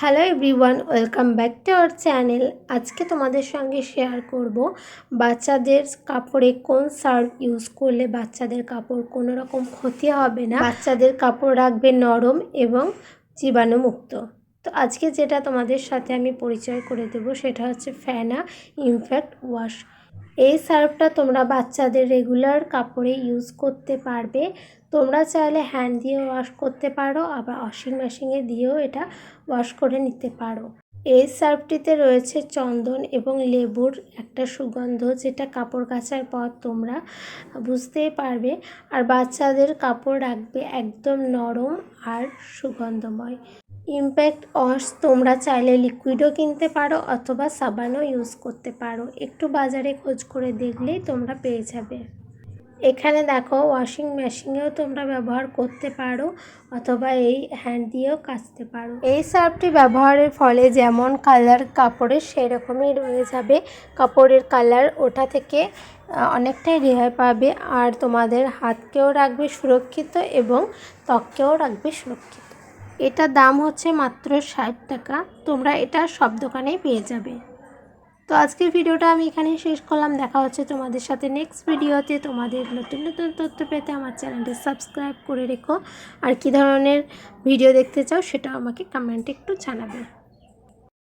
Hello everyone welcome back to our channel আজকে তোমাদের সঙ্গে শেয়ার করব বাচ্চাদের কাপড়ে কোন সার্ফ ইউজ করলে বাচ্চাদের কাপড় কোনো রকম ক্ষতি হবে না। বাচ্চাদের কাপড় রাখবে নরম এবং জীবাণুমুক্ত। তো আজকে যেটা তোমাদের সাথে আমি পরিচয় করে দেব সেটা হচ্ছে ফ্যানা ইনফ্যাক্ট ওয়াশ। এই সার্ফটা তোমরা বাচ্চাদের রেগুলার কাপড়ে ইউজ করতে পারবে। তোমরা চাইলে হ্যান্ড দিয়ে ওয়াশ করতে পারো, আবার ওয়াশিং মেশিনে দিয়েও এটা ওয়াশ করে নিতে পারো। এই সার্ফটিতে রয়েছে চন্দন এবং লেবুর একটা সুগন্ধ, যেটা কাপড় কাচার পর তোমরা বুঝতেই পারবে। আর বাচ্চাদের কাপড় রাখবে একদম নরম আর সুগন্ধময়। ইমপ্যাক্ট ওয়াশ তোমরা চাইলে লিকুইডও কিনতে পারো অথবা সাবানও ইউজ করতে পারো। একটু বাজারে খোঁজ করে দেখলেই তোমরা পেয়ে যাবে। এখানে দেখো ওয়াশিং মেশিনেও তোমরা ব্যবহার করতে পারো অথবা এই হ্যান্ড দিয়েও কাচতে পারো। এই সার্ফটি ব্যবহারের ফলে যেমন কালার কাপড়ের সেরকমই রয়ে যাবে। কাপড়ের কালার ওটা থেকে অনেকটাই রেহাই পাবে আর তোমাদের হাতকেও রাখবে সুরক্ষিত এবং ত্বককেও রাখবে সুরক্ষিত। এটা দাম হচ্ছে মাত্র ষাট টাকা। তোমরা এটা সব দোকানেই পেয়ে যাবে। তো আজকের ভিডিওটা আমি এখানেই শেষ করলাম। দেখা হচ্ছে তোমাদের সাথে নেক্সট ভিডিওতে তোমাদের নতুন নতুন তথ্য পেতে আমার চ্যানেলটি সাবস্ক্রাইব করে রেখো। আর কি ধরনের ভিডিও দেখতে চাও সেটা আমাকে কমেন্টে একটু জানাবে।